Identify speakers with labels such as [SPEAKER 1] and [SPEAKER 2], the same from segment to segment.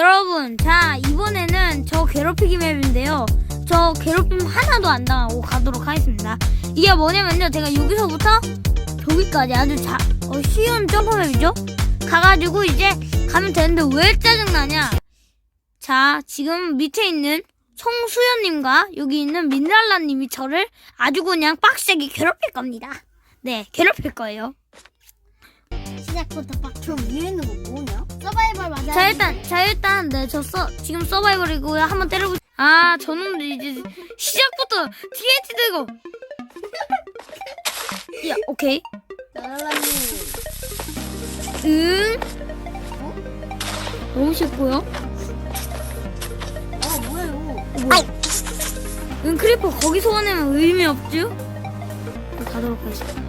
[SPEAKER 1] 여러분, 자, 이번에는 저 괴롭히기 맵인데요. 저 괴롭힘 하나도 안 당하고 가도록 하겠습니다. 이게 뭐냐면요. 제가 여기서부터 저기까지 아주 자, 어, 쉬운 점프 맵이죠? 가가지고 이제 가면 되는데 왜 짜증나냐? 자, 지금 밑에 있는 송수연님과 여기 있는 민랄라님이 저를 아주 그냥 빡세게 괴롭힐 겁니다. 네, 괴롭힐 거예요.
[SPEAKER 2] 시작부터 빡. 저 위에 있는 거 뭐냐? 서바이벌 맞아요.
[SPEAKER 1] 자 일단 자 일단 네저 서, 지금 서바이벌이고요. 한번 때려보 아 저놈들 이제 시작부터 TNT 들고. 야 오케이. 응? 너무 쉽고요?
[SPEAKER 2] 어 뭐예요?
[SPEAKER 1] 뭐야 응 크리퍼 거기서 화내면 의미 없죠? 가도록 하겠습니다.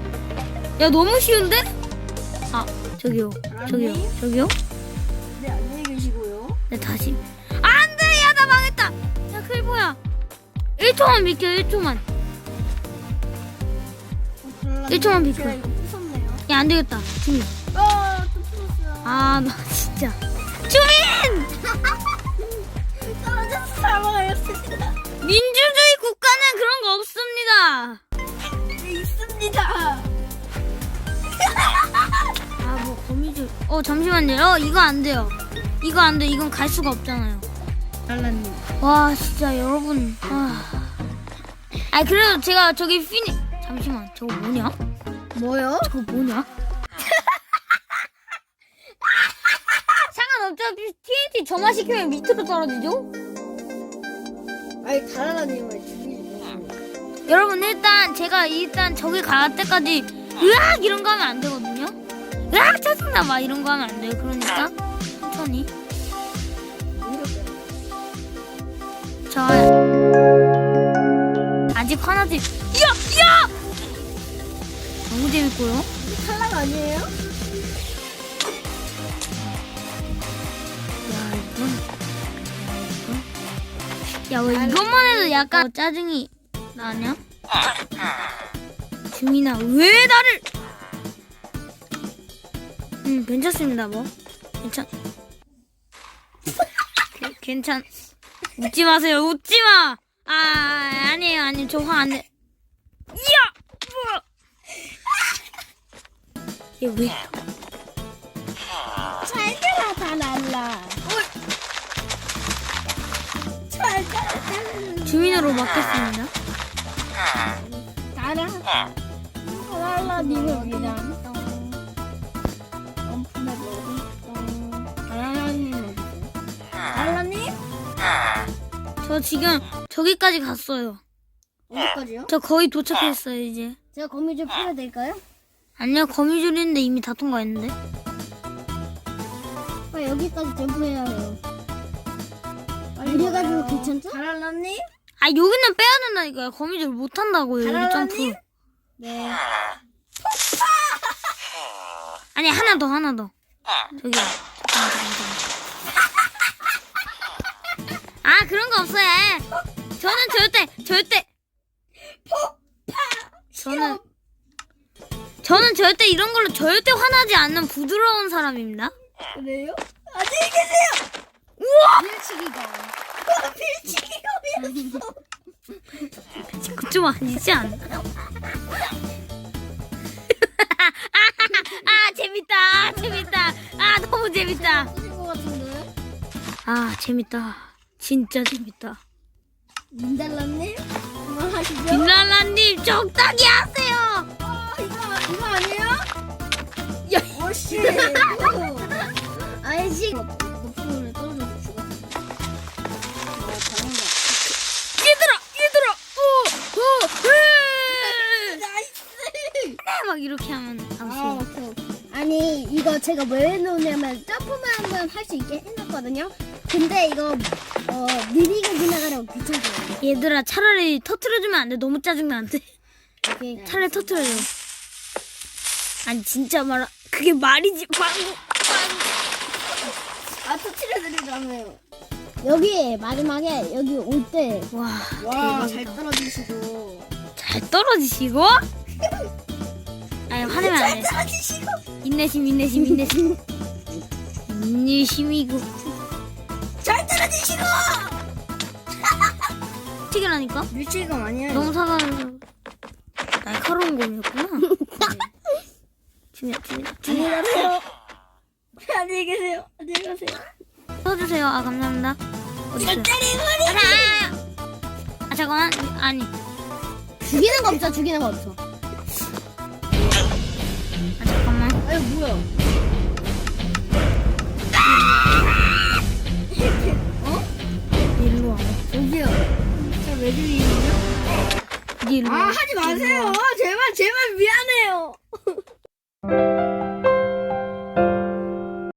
[SPEAKER 1] 야 너무 쉬운데? 아 저기요. 저기요.
[SPEAKER 2] 아니.
[SPEAKER 1] 저기요.
[SPEAKER 2] 네 안녕히 계시고요.
[SPEAKER 1] 네 다시. 안돼! 야 나 망했다! 야 크리퍼야? 1초만 비켜 1초만.
[SPEAKER 2] 어, 나랄라님,
[SPEAKER 1] 1초만 비켜. 야 안 되겠다. 주민
[SPEAKER 2] 아또 부쉈어요.
[SPEAKER 1] 아나 진짜. 주민 거미줄 어 잠시만요. 어 이거 안 돼요. 이거 안 돼. 이건 갈 수가 없잖아요.
[SPEAKER 2] 나랄라님.
[SPEAKER 1] 와 진짜 여러분. 아. 아니 그래도 제가 저기 피니 잠시만. 저거 뭐냐?
[SPEAKER 2] 뭐요?
[SPEAKER 1] 저거 뭐냐? 상관없죠? TNT 점화시키면 밑으로 떨어지죠?
[SPEAKER 2] 아니 나랄라님을 죽이지.
[SPEAKER 1] 여러분 일단 제가 일단 저기 갈 때까지 으악! 이런 거 하면 안 되거든요. 으악 짜증나 막 이런 거 하면 안 돼요. 그러니까 천천히. 자 아직 화나지. 이야 이야. 너무 재밌고요.
[SPEAKER 2] 탈락 아니에요?
[SPEAKER 1] 야 이건 야왜 이것만 해도 약간 어, 짜증이 나냐? 주민아 왜 나를? 음 괜찮습니다 뭐 괜찮. 게- 괜찮. 웃지 마세요 웃지 마. 아 아니에요 아니에요 저 화 안 내. 이야. 얘 왜?
[SPEAKER 2] 잘 가라 다랄라. 잘 가라 다랄라.
[SPEAKER 1] 주민으로 맡겠습니다.
[SPEAKER 2] 다라. 다랄라님을 위한 엄
[SPEAKER 1] 저 지금 저기까지 갔어요.
[SPEAKER 2] 어디까지요?
[SPEAKER 1] 저 거의 도착했어요 이제.
[SPEAKER 2] 제가 거미줄 풀어드릴까요?
[SPEAKER 1] 아니요 거미줄인데 이미 다 통과했는데.
[SPEAKER 2] 아, 여기까지 점프해야 해요. 이래가지고 괜찮죠? 다랄라님?
[SPEAKER 1] 아 여기는 빼야 된다니까요. 거미줄 못 한다고요. 여기 점프.
[SPEAKER 2] 네.
[SPEAKER 1] 아니 하나 더 하나 더. 저기요. 잠깐만 잠깐만. 잠깐만. 아 그런 거 없어요. 저는 절대 절대. 저는 저는 절대 이런 걸로 절대 화나지 않는 부드러운 사람입니다.
[SPEAKER 2] 그래요? 안녕히 계세요! 우와! 밀치기가. 밀치기가 왜였어?
[SPEAKER 1] 좀 아니지 않나? 아 재밌다 아, 재밌다 아 너무 재밌다
[SPEAKER 2] 터질 것 같은데?
[SPEAKER 1] 아 재밌다 진짜 재밌다
[SPEAKER 2] 민달라님? 그만하시죠?
[SPEAKER 1] 빈랄라님 적당히 하세요
[SPEAKER 2] 아, 이거, 이거 아니에요?
[SPEAKER 1] 야.
[SPEAKER 2] 어씨. 아이씨. 높은 물에 떨어져서 죽었어. 아, 잘한다.
[SPEAKER 1] 얘들아 얘들아 오오
[SPEAKER 2] 나이스!
[SPEAKER 1] 막 이렇게 하면
[SPEAKER 2] 아,
[SPEAKER 1] 당신
[SPEAKER 2] 오케이. 아니, 이거 제가 왜 해놓냐면, 점프만 하면 할수 있게 해놨거든요? 근데 이거, 어, 느리게 지나가려고 귀찮아요.
[SPEAKER 1] 얘들아 차라리 터트려주면 안 돼 너무 짜증나는데
[SPEAKER 2] 오케이.
[SPEAKER 1] 차라리 터트려줘 아니 진짜 말아 그게 말이지 방구
[SPEAKER 2] 아, 터치해드리잖아요. 여기, 마지막에, 여기 올 때.
[SPEAKER 1] 와
[SPEAKER 2] 와. 잘 떨어지시고.
[SPEAKER 1] 잘 떨어지시고 아니 화내면 안 돼
[SPEAKER 2] 떨어지시고.
[SPEAKER 1] 인내심 인내심 인내심 인내심이고
[SPEAKER 2] 아니 싫어.
[SPEAKER 1] 튀기라니까?
[SPEAKER 2] 밀치기가 아니에요.
[SPEAKER 1] 너무 사과해서 날카로운 곰이었구나. 진짜 진짜
[SPEAKER 2] 안녕히 가세요. 안녕히 계세요. 안녕히 가세요.
[SPEAKER 1] 써주세요. 아 감사합니다. 어디 있어요? 아, 아 잠깐만 아니
[SPEAKER 2] 죽이는 거 없어. 죽이는 거 없어.
[SPEAKER 1] 아 잠깐만
[SPEAKER 2] 아니 뭐야?
[SPEAKER 1] 일로 와.
[SPEAKER 2] 여기요. 죽이는요?
[SPEAKER 1] 니 일로
[SPEAKER 2] 아
[SPEAKER 1] 와.
[SPEAKER 2] 하지 마세요. 제발 제발 미안해요.